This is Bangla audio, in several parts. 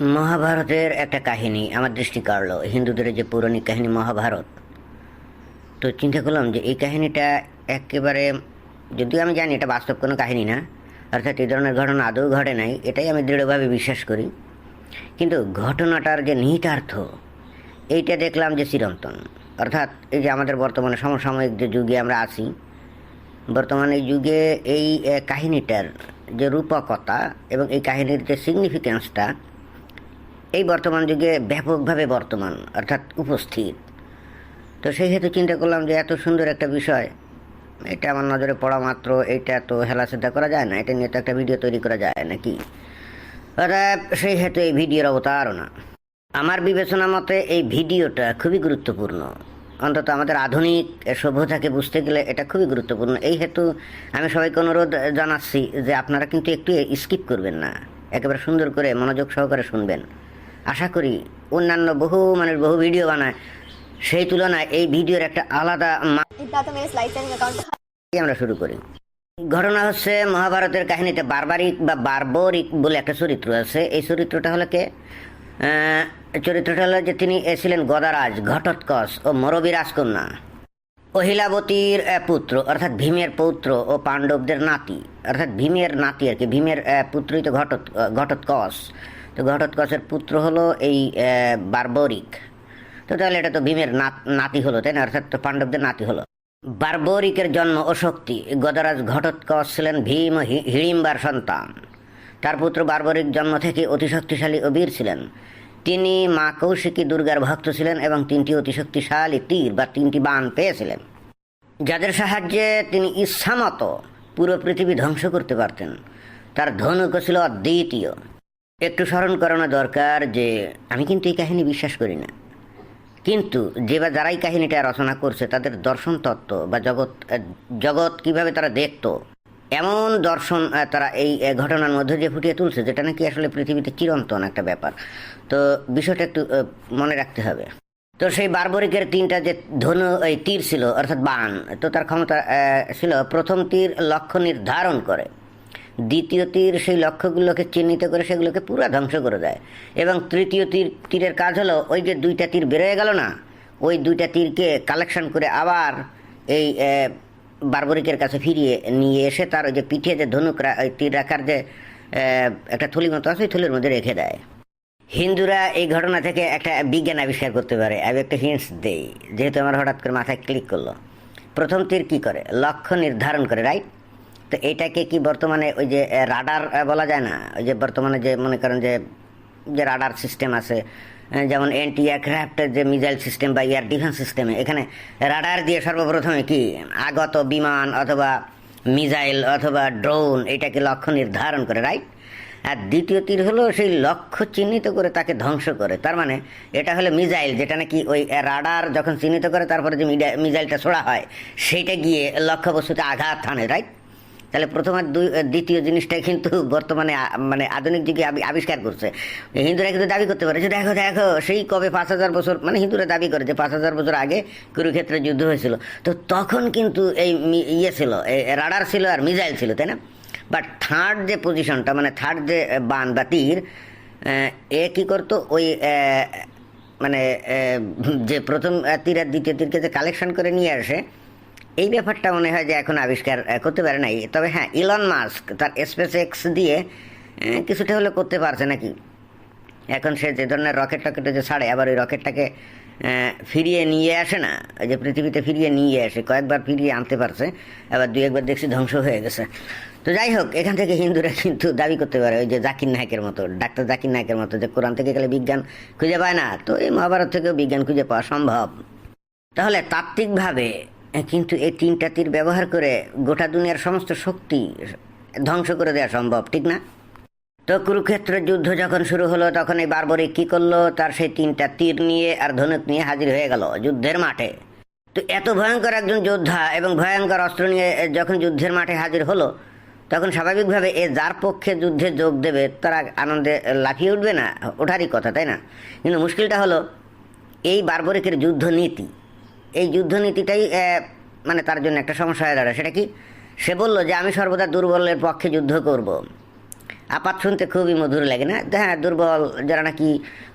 মহাভারতের একটা কাহিনী আমার দৃষ্টি কাড়ল, হিন্দুদের যে পৌরাণিক কাহিনী মহাভারত। তো চিন্তা করলাম যে এই কাহিনীটা একেবারে, যদিও আমি জানি এটা বাস্তব কোনো কাহিনী না, অর্থাৎ এই ধরনের ঘটনা আদৌ ঘটে নাই, এটাই আমি দৃঢ়ভাবে বিশ্বাস করি। কিন্তু ঘটনাটার যে নিহিতার্থ, এইটা দেখলাম যে চিরন্তন। অর্থাৎ এই যে আমাদের বর্তমানে সমসাময়িক যে যুগে আমরা আছি, বর্তমানে যুগে এই কাহিনীটার যে রূপকতা এবং এই কাহিনীর যে সিগনিফিক্যান্সটা এই বর্তমান যুগে ব্যাপকভাবে বর্তমান, অর্থাৎ উপস্থিত। তো সেই হেতু চিন্তা করলাম যে এত সুন্দর একটা বিষয়, এটা আমার নজরে পড়া মাত্র, এটা তো হেলাসেদা করা যায় না, এটা নিয়ে তো একটা ভিডিও তৈরি করা যায় নাকি? অর্থাৎ সেই হেতু এই ভিডিওর অবতারণা আমার বিবেচনা মতে এই ভিডিওটা খুবই গুরুত্বপূর্ণ। অন্তত আমাদের আধুনিক সভ্যতাকে বুঝতে গেলে এটা খুবই গুরুত্বপূর্ণ। এই হেতু আমি সবাইকে অনুরোধ জানাচ্ছি যে আপনারা কিন্তু একটু স্কিপ করবেন না। একেবারে সুন্দর করে মনোযোগ সহকারে শুনবেন। আশা করি অন্যান্য বহু মানুষ বহু ভিডিও বানায়। সেই তুলনায় এই ভিডিওর একটা আলাদা আমরা শুরু করি। ঘটনা হচ্ছে মহাভারতের কাহিনীতে বারবারিক বা বার্বরিক বলে একটা চরিত্র আছে। এই চরিত্রটা হলো কে? চরিত্রটা হলো যে তিনি এসেছিলেন গদারাজ ঘটোৎকস ও মরবী রাজকন্যা। অহিলাবতীর পুত্র অর্থাৎ ভীমের পৌত্র ও পাণ্ডবদের নাতি। অর্থাৎ ভীমের নাতি আর কি ভীমের পুত্রই তো ঘটোৎ ঘটোৎকস তো ঘটোৎকচের পুত্র হলো এই বারবরিক। তো তাহলে এটা তো ভীমের নাতি হলো, তাই না? অর্থাৎ তো পাণ্ডবদের নাতি হলো। বার্বরিকের জন্ম ও শক্তি গদরাজ ঘটোৎকচ ছিলেন ভীম হিড়িম্বার সন্তান। তার পুত্র বার্বরিক জন্ম থেকে অতি শক্তিশালী ও বীর ছিলেন। তিনি মা কৌশিকী দুর্গার ভক্ত ছিলেন এবং তিনটি অতি শক্তিশালী তীর বা তিনটি বাণ পেয়েছিলেন। যাদের সাহায্যে তিনি ইচ্ছামতো পুরো পৃথিবী ধ্বংস করতে পারতেন। তার ধনুক ছিল অদ্বিতীয়। একটু স্মরণ করানো দরকার যে আমি কিন্তু এই কাহিনী বিশ্বাস করি না। কিন্তু যে বা যারাই কাহিনীটা রচনা করছে, তাদের দর্শন তত্ত্ব বা জগৎ জগৎ কীভাবে তারা দেখতো, এমন দর্শন তারা এই ঘটনার মধ্যে দিয়ে ফুটিয়ে তুলছে, যেটা নাকি আসলে পৃথিবীতে চিরন্তন একটা ব্যাপার। তো বিষয়টা একটু মনে রাখতে হবে। তো সেই বারবরিকের তিনটা যে ধনু, এই তীর ছিল, অর্থাৎ বান, তো তার ক্ষমতা ছিল প্রথম তীর লক্ষ্য নির্ধারণ করে। দ্বিতীয় তীর সেই লক্ষ্যগুলোকে চিহ্নিত করে সেগুলোকে পুরো ধ্বংস করে দেয়। এবং তৃতীয় তীর, তীরের কাজ হলো ওই যে দুইটা তীর বেরোয় গেল না, ওই দুইটা তীরকে কালেকশন করে আবার এই বারবরিকের কাছে ফিরিয়ে নিয়ে এসে তার ওই যে পিঠে যে ধনুক ওই তীর রাখার যে একটা থলি মতো আছে, ওই থলির মধ্যে রেখে দেয়। হিন্দুরা এই ঘটনা থেকে একটা বিজ্ঞান আবিষ্কার করতে পারে। আমি একটা হিন্টস দেই, যেহেতু আমার হঠাৎ করে মাথায় ক্লিক করল। প্রথম তীর কী করে? লক্ষ্য নির্ধারণ করে রাইট তো এটাকে কি বর্তমানে ওই যে রাডার বলা যায় না? ওই যে বর্তমানে যে মনে করেন যে যে রাডার সিস্টেম আছে যেমন এন্টি এয়ারক্রাফটের যে মিসাইল সিস্টেম বা এয়ার ডিফেন্স সিস্টেমে এখানে রাডার দিয়ে সর্বপ্রথমে কি আগত বিমান অথবা মিসাইল অথবা ড্রোন এটাকে লক্ষ্য নির্ধারণ করে রাইট আর দ্বিতীয় তীর হলো সেই লক্ষ্য চিহ্নিত করে তাকে ধ্বংস করে। তার মানে এটা হলো মিজাইল যেটা নাকি ওই রাডার যখন চিহ্নিত করে, তারপরে যে মিসাইলটা ছোড়া হয়, সেইটা গিয়ে লক্ষ্যবস্তুতে আঘাত হানে রাইট তাহলে প্রথম আর দ্বিতীয় জিনিসটা কিন্তু বর্তমানে মানে আধুনিক যুগে আবি- আবিষ্কার করছে। হিন্দুরা কিন্তু দাবি করতে পারে যে, দেখো দেখো, সেই কবে পাঁচ হাজার বছর মানে হিন্দুরা দাবি করে যে, পাঁচ হাজার বছর আগে কুরুক্ষেত্রে যুদ্ধ হয়েছিল। তো তখন কিন্তু এই ইয়ে ছিল রাডার ছিল আর মিসাইল ছিল, তাই না? বাট থার্ড যে পজিশনটা মানে থার্ড যে বান বা তীর এ কি করতো? ওই মানে যে প্রথম তীর আর দ্বিতীয় তীরকে যে কালেকশন করে নিয়ে আসে এই ব্যাপারটা মনে হয় যে এখন আবিষ্কার করতে পারে নাই। তবে হ্যাঁ ইলন মাস্ক তার স্পেস এক্স দিয়ে কিছুটা হলে করতে পারছে নাকি? এখন সে যে ধরনের রকেট টকেটে যে ছাড়ে, আবার ওই রকেটটাকে ফিরিয়ে নিয়ে আসে না? ওই যে পৃথিবীতে ফিরিয়ে নিয়ে আসে, কয়েকবার ফিরিয়ে আনতে পারছে, আবার দুই একবার দেখছি ধ্বংস হয়ে গেছে। তো যাই হোক, এখান থেকে হিন্দুরা কিন্তু দাবি করতে পারে, ওই যে জাকির নায়কের মতো, ডাক্তার জাকির নায়কের মতো, যে কোরআন থেকে গেলে বিজ্ঞান খুঁজে পায় না। তো এই মহাভারত থেকেও বিজ্ঞান খুঁজে পাওয়া সম্ভব। তাহলে তাত্ত্বিকভাবে কিন্তু এই তিনটা তীর ব্যবহার করে গোটা দুনিয়ার সমস্ত শক্তি ধ্বংস করে দেওয়া সম্ভব, ঠিক না? তো কুরুক্ষেত্রের যুদ্ধ যখন শুরু হলো, তখন এই বারবরিক কি করল? তার সেই তিনটা তীর নিয়ে আর ধনুক নিয়ে হাজির হয়ে গেল যুদ্ধের মাঠে। তো এত ভয়ঙ্কর একজন যোদ্ধা এবং ভয়ঙ্কর অস্ত্র নিয়ে যখন যুদ্ধের মাঠে হাজির হলো, তখন স্বাভাবিকভাবে এ যার পক্ষে যুদ্ধে যোগ দেবে, তারা আনন্দে লাফিয়ে উঠবে না? ওঠারই কথা, তাই না? কিন্তু মুশকিলটা হলো, এই বারবরিকের যুদ্ধ নীতি এই যুদ্ধনীতিটাই মানে তার জন্য একটা সমস্যা হয়ে দাঁড়ায়। সেটা কি? সে বলল যে, আমি সর্বদা দুর্বলের পক্ষে যুদ্ধ করব। আপাত শুনতে খুবই মধুর লাগে না? হ্যাঁ দুর্বল, যারা নাকি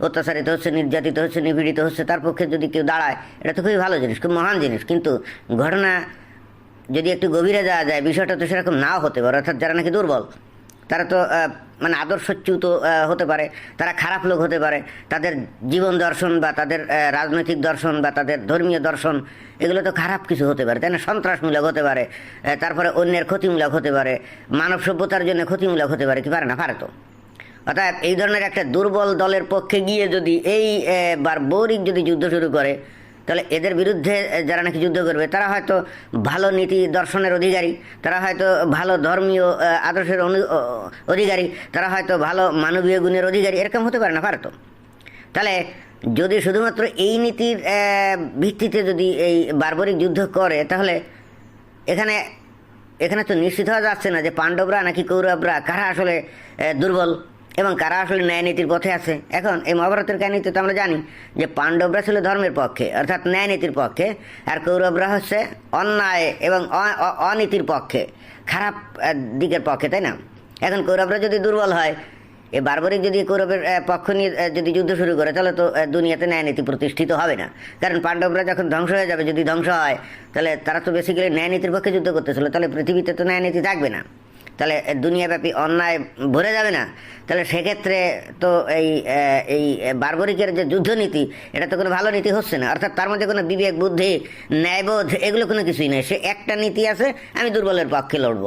অত্যাচারিত হচ্ছে, নির্যাতিত হচ্ছে, নিপীড়িত হচ্ছে, তার পক্ষে যদি কেউ দাঁড়ায়, এটা তো খুবই ভালো জিনিস, খুব মহান জিনিস। কিন্তু ঘটনা যদি একটু গভীরে যাওয়া যায়, বিষয়টা তো সেরকম নাও হতে পারে, অর্থাৎ যারা নাকি দুর্বল তারা তো মানে আদর্শচ্যুত হতে পারে। তারা খারাপ লোক হতে পারে। তাদের জীবন দর্শন বা তাদের রাজনৈতিক দর্শন বা তাদের ধর্মীয় দর্শন, এগুলো তো খারাপ কিছু হতে পারে। তাই না? সন্ত্রাসমূলক হতে পারে। তারপরে অন্যের ক্ষতিমূলক হতে পারে। মানব সভ্যতার জন্য ক্ষতিমূলক হতে পারে কি? পারে না? পারে তো। অর্থাৎ এই ধরনের একটা দুর্বল দলের পক্ষে গিয়ে যদি এই বারবরিক যদি যুদ্ধ শুরু করে তাহলে এদের বিরুদ্ধে যারা নাকি যুদ্ধ করবে, তারা হয়তো ভালো নীতি দর্শনের অধিকারী, তারা হয়তো ভালো ধর্মীয় আদর্শের অধিকারী, তারা হয়তো ভালো মানবীয় গুণের অধিকারী, এরকম হতে পারে না পারত তাহলে যদি শুধুমাত্র এই নীতির ভিত্তিতে যদি এই বারবরিক যুদ্ধ করে, তাহলে এখানে এখানে তো নিশ্চিত হওয়া যাচ্ছে না যে পাণ্ডবরা নাকি কৌরবরা, কারা আসলে দুর্বল? এবং কারা আসলে ন্যায় নীতির পথে আছে? এখন, এই মহাভারতের কাহিনীতে তো আমরা জানি যে পাণ্ডবরা ছিল ধর্মের পক্ষে, অর্থাৎ ন্যায় নীতির পক্ষে, আর কৌরবরা হচ্ছে অন্যায় এবং অনীতির পক্ষে, খারাপ দিকের পক্ষে, তাই না? এখন কৌরবরা যদি দুর্বল হয়, এ বারবারিক যদি কৌরবের পক্ষ নিয়ে যদি যুদ্ধ শুরু করে, তাহলে তো দুনিয়াতে ন্যায় নীতি প্রতিষ্ঠিত হবে না। কারণ পাণ্ডবরা যখন ধ্বংস হয়ে যাবে, যদি ধ্বংস হয়, তাহলে তারা তো বেসিক্যালি ন্যায় নীতির পক্ষে যুদ্ধ করতেছিল, তাহলে পৃথিবীতে তো ন্যায় নীতি থাকবে না। তাহলে দুনিয়াব্যাপী অন্যায় ভরে যাবে না? তাহলে সেক্ষেত্রে তো এই এই বার্বরিকের যে যুদ্ধনীতি এটা তো কোনো ভালো নীতি হচ্ছে না। অর্থাৎ তার মধ্যে কোনো বিবেক বুদ্ধি ন্যায়বোধ এগুলো কোনো কিছুই নেই। সে একটা নীতি আছে আমি দুর্বলের পক্ষে লড়ব।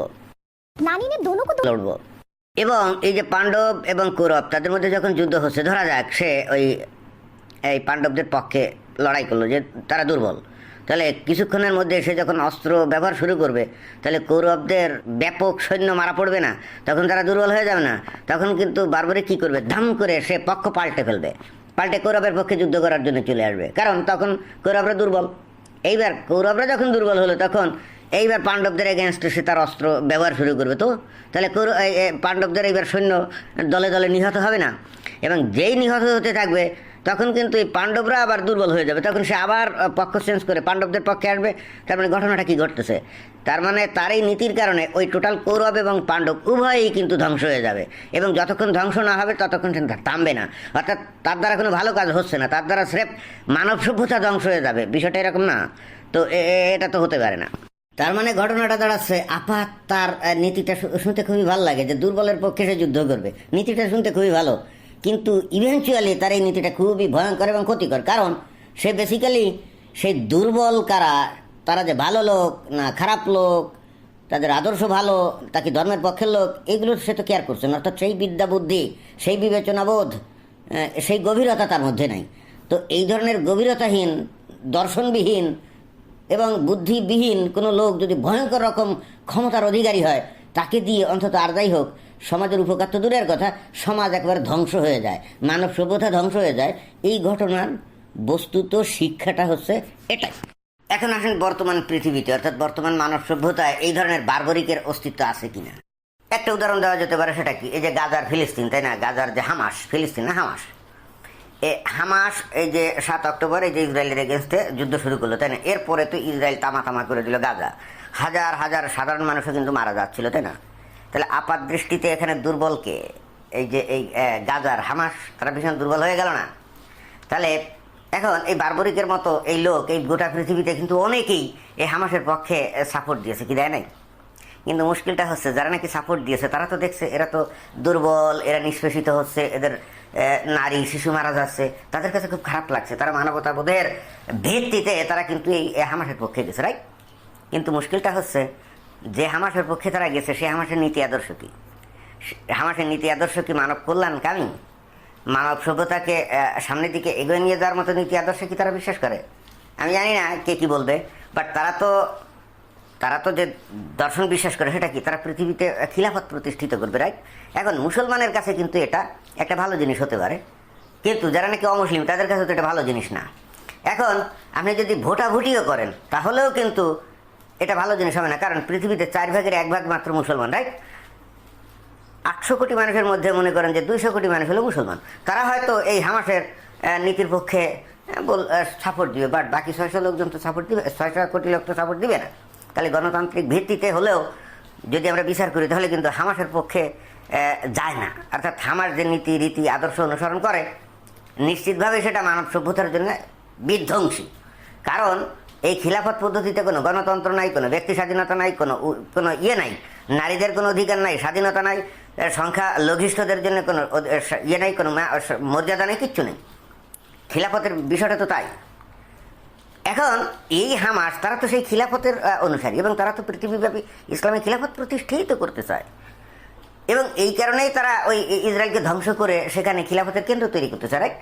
লড়ব। এবং এই যে পাণ্ডব এবং কৌরব তাদের মধ্যে যখন যুদ্ধ হচ্ছে ধরা যাক সে ওই এই পাণ্ডবদের পক্ষে লড়াই করল যে তারা দুর্বল। তাহলে কিছুক্ষণের মধ্যে সে যখন অস্ত্র ব্যবহার শুরু করবে, তাহলে কৌরবদের ব্যাপক সৈন্য মারা পড়বে না, তখন তারা দুর্বল হয়ে যাবে না। তখন কিন্তু বারবারে কি করবে? ধাম করে সে পক্ষ পাল্টে ফেলবে। পাল্টে কৌরবের পক্ষে যুদ্ধ করার জন্য চলে আসবে। কারণ তখন কৌরবরা দুর্বল। এইবার কৌরবরা যখন দুর্বল হলো, তখন এইবার পাণ্ডবদের এগেনস্টে সে তার অস্ত্র ব্যবহার শুরু করবে। তো তাহলে পাণ্ডবদের এইবার সৈন্য দলে দলে নিহত হবে না। এবং যেই নিহত হতে থাকবে তখন কিন্তু এই পাণ্ডবরা আবার দুর্বল হয়ে যাবে। তখন সে আবার পক্ষ চেঞ্জ করে, পাণ্ডবদের পক্ষে আসবে। তার মানে ঘটনাটা কি ঘটতেছে? তার মানে তার এই নীতির কারণে ওই টোটাল কৌরব এবং পাণ্ডব উভয়ই কিন্তু ধ্বংস হয়ে যাবে। এবং যতক্ষণ ধ্বংস না হবে, ততক্ষণ সে থামবে না। অর্থাৎ তার দ্বারা কোনো ভালো কাজ হচ্ছে না। তার দ্বারা স্রেফ মানব সভ্যতা ধ্বংস হয়ে যাবে। বিষয়টা এরকম না। তো এটা তো হতে পারে না। তার মানে ঘটনাটা দাঁড়াচ্ছে, আপাত তার নীতিটা শুনতে খুবই ভালো লাগে যে দুর্বলের পক্ষে সে যুদ্ধ করবে। নীতিটা শুনতে খুবই ভালো। কিন্তু ইভেনচুয়ালি তার এই নীতিটা খুবই ভয়ঙ্কর এবং ক্ষতিকর। কারণ সে বেসিক্যালি সেই দুর্বল কারা, তারা যে ভালো লোক না খারাপ লোক, তাদের আদর্শ ভালো তাকে ধর্মের পক্ষের লোক, এগুলো সে তো কেয়ার করছে না। অর্থাৎ সেই বিদ্যা বুদ্ধি সেই বিবেচনাবোধ সেই গভীরতা তার মধ্যে নাই। তো এই ধরনের গভীরতাহীন, দর্শনবিহীন এবং বুদ্ধিবিহীন কোনো লোক যদি ভয়ঙ্কর রকম ক্ষমতার অধিকারী হয়, তাকে দিয়ে অন্তত আর যাই হোক সমাজের উপকার তো দূরের কথা, সমাজ একবার ধ্বংস হয়ে যায়, মানব সভ্যতা ধ্বংস হয়ে যায়। এই ঘটনার বস্তুত শিক্ষাটা হচ্ছে এটাই। এখন আসেন বর্তমান পৃথিবীতে, অর্থাৎ বর্তমান মানব সভ্যতায় এই ধরনের বারবরিকের অস্তিত্ব আছে কিনা। একটা উদাহরণ দেওয়া যেতে পারে সেটা কি? এই যে গাজার ফিলিস্তিন, তাই না? গাজার যে হামাস, ফিলিস্তিন না হামাস? এ হামাস, এই যে সাত অক্টোবর, এই যে ইসরায়েলের এগেনস্টে যুদ্ধ শুরু করল, তাই না? এরপরে তো ইসরায়েল তামা তামা করে দিল গাজা। হাজার হাজার সাধারণ মানুষও কিন্তু মারা যাচ্ছিল, তাই না? তাহলে আপাত দৃষ্টিতে এখানে দুর্বলকে, এই যে, এই গাজার হামাস, তারা ভীষণ দুর্বল হয়ে গেল না? তাহলে এখন এই বারবরিকের মতো এই লোক, এই গোটা পৃথিবীতে কিন্তু অনেকেই এই হামাসের পক্ষে সাপোর্ট দিয়েছে, কি দেয় নাই? কিন্তু মুশকিলটা হচ্ছে, যারা নাকি সাপোর্ট দিয়েছে, তারা তো দেখছে, এরা তো দুর্বল, এরা নিষ্পেষিত হচ্ছে, এদের নারী, শিশু মারা যাচ্ছে, তাদের কাছে খুব খারাপ লাগছে। তারা মানবতা বোধের ভিত্তিতে তারা কিন্তু এই হামাসের পক্ষে গেছে রাইট কিন্তু মুশকিলটা হচ্ছে যে হামাসের পক্ষে তারা গেছে, সে হামাসের নীতি আদর্শ কি? হামাসের নীতি আদর্শ কি মানব কল্যাণকামী মানব সভ্যতাকে সামনের দিকে এগিয়ে নিয়ে যাওয়ার মতো নীতি আদর্শে কি তারা বিশ্বাস করে? আমি জানি না কে কি বলবে বাট তারা তো তারা তো যে দর্শন বিশ্বাস করে, সেটা কি? তারা পৃথিবীতে খিলাফত প্রতিষ্ঠিত করবে রাইট এখন মুসলমানের কাছে কিন্তু এটা একটা ভালো জিনিস হতে পারে। কিন্তু যারা নাকি অমুসলিম, তাদের কাছে তো এটা ভালো জিনিস না। এখন আপনি যদি ভোটাভুটিও করেন, তাহলেও কিন্তু এটা ভালো জিনিস হবে না, কারণ পৃথিবীতে চার ভাগের এক ভাগ মাত্র মুসলমান রাইট আটশো কোটি মানুষের মধ্যে মনে করেন যে দুইশো কোটি মানুষ হলো মুসলমান। তারা হয়তো এই হামাসের নীতির পক্ষে সাপোর্ট দিবে বাট বাকি ছয়শো লোকজন তো সাপোর্ট দিবে, ছয়শো কোটি লোক তো সাপোর্ট দিবে না। তাহলে গণতান্ত্রিক ভিত্তিতে হলেও যদি আমরা বিচার করি, তাহলে কিন্তু হামাসের পক্ষে যায় না। অর্থাৎ হামাস যে নীতি, রীতি, আদর্শ অনুসরণ করে, নিশ্চিতভাবে সেটা মানব সভ্যতার জন্য বিধ্বংসী। কারণ এই খিলাফত পদ্ধতিতে কোনো গণতন্ত্র নাই, কোনো ব্যক্তি স্বাধীনতা নাই, কোনো কোনো ইয়ে নাই, নারীদের কোনো অধিকার নাই, স্বাধীনতা নাই সংখ্যা লঘিষ্ঠদের জন্য কোনো ইয়ে নাই, কোনো মর্যাদা নেই, কিচ্ছু নেই। খিলাফতের বিষয়টা তো তাই। এখন এই হামাস, তারা তো সেই খিলাফতের অনুসারী এবং তারা তো পৃথিবীব্যাপী ইসলামী খিলাফত প্রতিষ্ঠিত করতে চায়। এবং এই কারণেই তারা ওই ইসরায়েলকে ধ্বংস করে সেখানে খিলাফতের কেন্দ্র তৈরি করতে চায় right?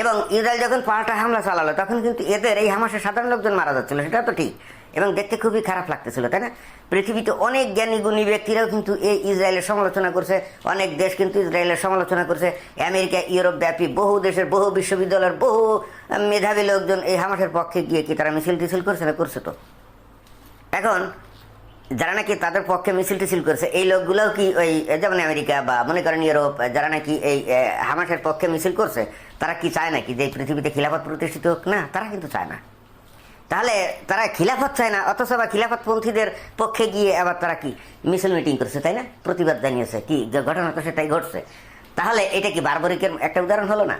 এবং ইসরায়েল যখন পাল্টা হামলা চালালো, তখন কিন্তু এদের এই হামাসের সাধারণ লোকজন মারা যাচ্ছিল, সেটা তো ঠিক। এবং দেখতে খুবই খারাপ লাগতেছিল, তাই না? পৃথিবীতে অনেক জ্ঞানী গুণী ব্যক্তিরাও কিন্তু এই ইসরায়েলের সমালোচনা করছে, অনেক দেশ কিন্তু ইসরায়েলের সমালোচনা করছে। আমেরিকা, ইউরোপ ব্যাপী বহু দেশের, বহু বিশ্ববিদ্যালয়ের বহু মেধাবী লোকজন এই হামাসের পক্ষে গিয়ে কি তারা মিছিল টিছিল করছে না করছে তো? এখন যারা নাকি তাদের পক্ষে মিছিল টিছিল করছে, এই লোকগুলোও কি ওই যেমন আমেরিকা বা মনে করেন ইউরোপ, যারা নাকি এই হামাসের পক্ষে মিছিল করছে, তারা কি চায় নাকি যে পৃথিবীতে খিলাফত প্রতিষ্ঠিত হোক? না, তারা কিন্তু চায় না। তাহলে তারা খিলাফত চায় না, অথচ বা খিলাফত পন্থীদের পক্ষে গিয়ে আবার তারা কি মিছিল মিটিং করছে, তাই না? প্রতিবাদ জানিয়েছে, কি ঘটনা তো সেটাই ঘটছে। তাহলে এটা কি বারবারিকের একটা উদাহরণ হলো না?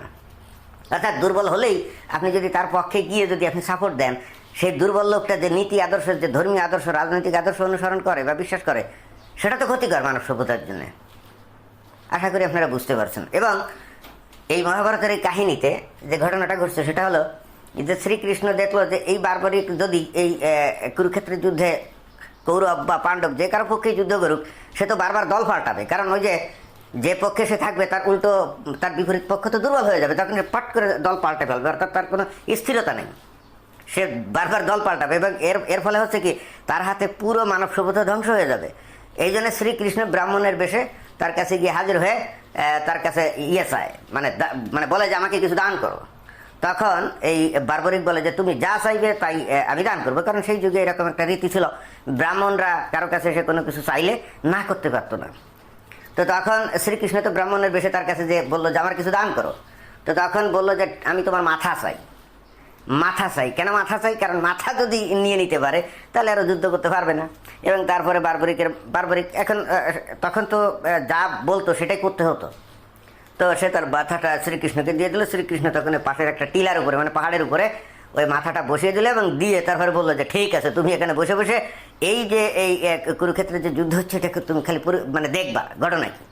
অর্থাৎ দুর্বল হলেই আপনি যদি তার পক্ষে গিয়ে যদি আপনি সাপোর্ট দেন সেই দুর্বল লোকটা যে নীতি আদর্শ যে ধর্মীয় আদর্শ, রাজনৈতিক আদর্শ অনুসরণ করে বা বিশ্বাস করে, সেটা তো ক্ষতিকর মানব সভ্যতার জন্য। আশা করি আপনারা বুঝতে পারছেন। এবং এই মহাভারতের এই কাহিনীতে যে ঘটনাটা ঘটছে, সেটা হলো যে শ্রীকৃষ্ণ দেখল যে এই বারবারিক যদি এই কুরুক্ষেত্রের যুদ্ধে কৌরব বা পাণ্ডব যে কারও পক্ষে যুদ্ধ করুক, সে তো বারবার দল পাল্টাবে। কারণ ওই যে যে পক্ষে সে থাকবে, তার উল্টো, তার বিপরীত পক্ষ তো দুর্বল হয়ে যাবে। তখন সে পট করে দল পাল্টে ফেলবে, অর্থাৎ তার কোনো স্থিরতা নেই। সে বারবার দল পাল্টাবে এবং এর এর ফলে হচ্ছে কি, তার হাতে পুরো মানব সভ্যতা ধ্বংস হয়ে যাবে। এই জন্য শ্রীকৃষ্ণ ব্রাহ্মণের বেশে তার কাছে গিয়ে হাজির হয়ে তার কাছে ইয়ে চায়। মানে মানে বলে যে, আমাকে কিছু দান করো। তখন এই বারবরিক বলে যে, তুমি যা চাইবে তাই আমি দান করব। কারণ সেই যুগে এরকম একটা রীতি ছিল, ব্রাহ্মণরা কারও কাছে সে কোনো কিছু চাইলে না করতে পারতো না। তো তখন শ্রীকৃষ্ণ তো ব্রাহ্মণের বেশে তার কাছে যে বলল যে, আমার কিছু দান করো। তো তখন বলল যে, আমি তোমার মাথা চাই। মাথা চাই। কেন মাথা চাই? কারণ মাথা যদি নিয়ে নিতে পারে, তাহলে আরও যুদ্ধ করতে পারবে না। এবং তারপরে বারবরিকের, বারবরিক, এখন তখন তো যা বলতো সেটাই করতে হতো। তো সে তার মাথাটা শ্রীকৃষ্ণকে দিয়ে দিল। শ্রীকৃষ্ণ তখন পাশের একটা টিলার উপরে মানে পাহাড়ের উপরে, ওই মাথাটা বসিয়ে দিল এবং দিয়ে তারপরে বলল যে, ঠিক আছে, তুমি এখানে বসে বসে এই যে, এই কুরুক্ষেত্রে যে যুদ্ধ হচ্ছে, এটাকে তুমি খালি মানে দেখবা, ঘটনা কি?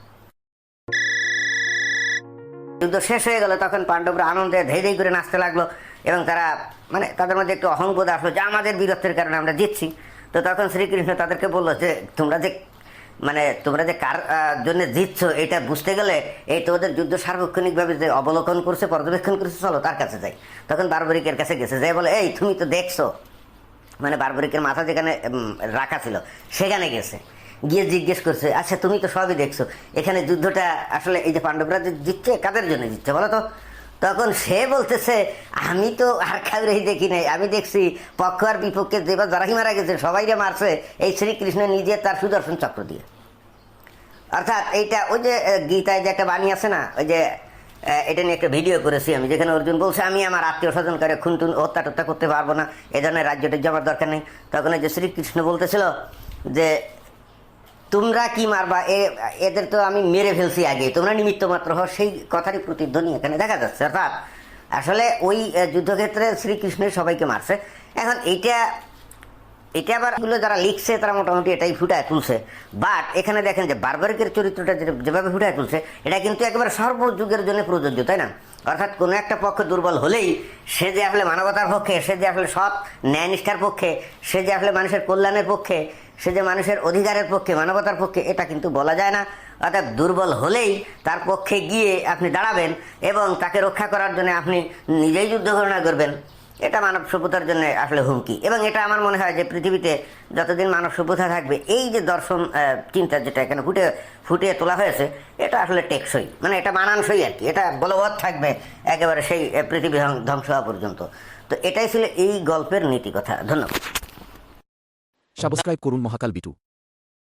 যুদ্ধ শেষ হয়ে গেল। তখন পাণ্ডবরা আনন্দে ধেই ধেই করে নাচতে লাগল। এবং তারা মানে তাদের মধ্যে একটু অহংবোধ আসলো যে আমাদের বীরত্বের কারণে আমরা জিতছি। তো তখন শ্রীকৃষ্ণ তাদেরকে বলল যে, তোমরা যে মানে তোমরা যে কার জন্য জিতছো এটা বুঝতে গেলে এই তোমাদের যুদ্ধ সার্বক্ষণিকভাবে যে অবলোকন করছে, পর্যবেক্ষণ করছে, চলো তার কাছে যাই। তখন বারবরিকের কাছে গেছে, যাই বলে, এই তুমি তো দেখছ। মানে বারবরিকের মাথা যেখানে রাখা ছিল, সেখানে গেছে। গিয়ে জিজ্ঞেস করছে আচ্ছা তুমি তো সবই দেখছ। এখানে যুদ্ধটা আসলে এই যে পাণ্ডবরা যে জিতছে, কাদের জন্য জিতছে বলো তো? তখন সে বলতেছে, আমি তো আর কাউরেই দেখি নাই। আমি দেখছি পক্ষ আর বিপক্ষে যেবার যারাই মারা গেছে সবাইরে মারছে, এই শ্রীকৃষ্ণ নিজে তার সুদর্শন চক্র দিয়ে। অর্থাৎ এইটা ওই যে গীতায় যে একটা বাণী আছে না, ওই যে এটা নিয়ে একটা ভিডিও করেছি আমি, যেখানে অর্জুন বলছে, আমি আমার আত্মীয় স্বজন করে খুন টুন হত্যা টত্যা করতে পারব না, এ ধরনের রাজ্যটা যাওয়ার দরকার নেই। তখন যে শ্রীকৃষ্ণ বলতেছিল যে তোমরা কি মারবা? এদের তো আমি মেরে ফেলছি আগে। তোমরা নিমিত্ত মাত্র হও, সেই কথারই প্রতিধ্বনি এখানে দেখা যাচ্ছে, অর্থাৎ আসলে ওই যুদ্ধক্ষেত্রে শ্রীকৃষ্ণের সবাইকে মারছে। এখন এইটা এটা আবার এগুলো যারা লিখছে, তারা মোটামুটি এটাই ফুটায় তুলছে। বাট এখানে দেখেন যে বারবারিকের চরিত্রটা যেভাবে ফুটায় তুলছে, এটা কিন্তু একেবারে সর্বযুগের জন্য প্রযোজ্য, তাই না? অর্থাৎ কোনো একটা পক্ষ দুর্বল হলেই সে যে আসলে মানবতার পক্ষে, সে যে আসলে সৎ ন্যায়নিষ্ঠার পক্ষে, সে যে আসলে মানুষের কল্যাণের পক্ষে সে যে মানুষের অধিকারের পক্ষে, মানবতার পক্ষে, এটা কিন্তু বলা যায় না। অর্থাৎ দুর্বল হলেই তার পক্ষে গিয়ে আপনি দাঁড়াবেন এবং তাকে রক্ষা করার জন্য আপনি নিজেই যুদ্ধ ঘোষণা করবেন। এটা মানব সভ্যতার জন্য আসলে হুমকি। এবং এটা আমার মনে হয় যে পৃথিবীতে যতদিন মানব সভ্যতা থাকবে, এই যে দর্শন চিন্তা যেটা এখানে ফুটে, ফুটিয়ে তোলা হয়েছে, এটা আসলে টেকসই। মানে এটা মানানসই আর কি। এটা বলবৎ থাকবে একেবারে সেই পৃথিবী ধ্বং- ধ্বংস হওয়া পর্যন্ত। তো এটাই ছিল এই গল্পের নীতি কথা ধন্যবাদ। সাবস্ক্রাইব করুন মহাকাল বিটু।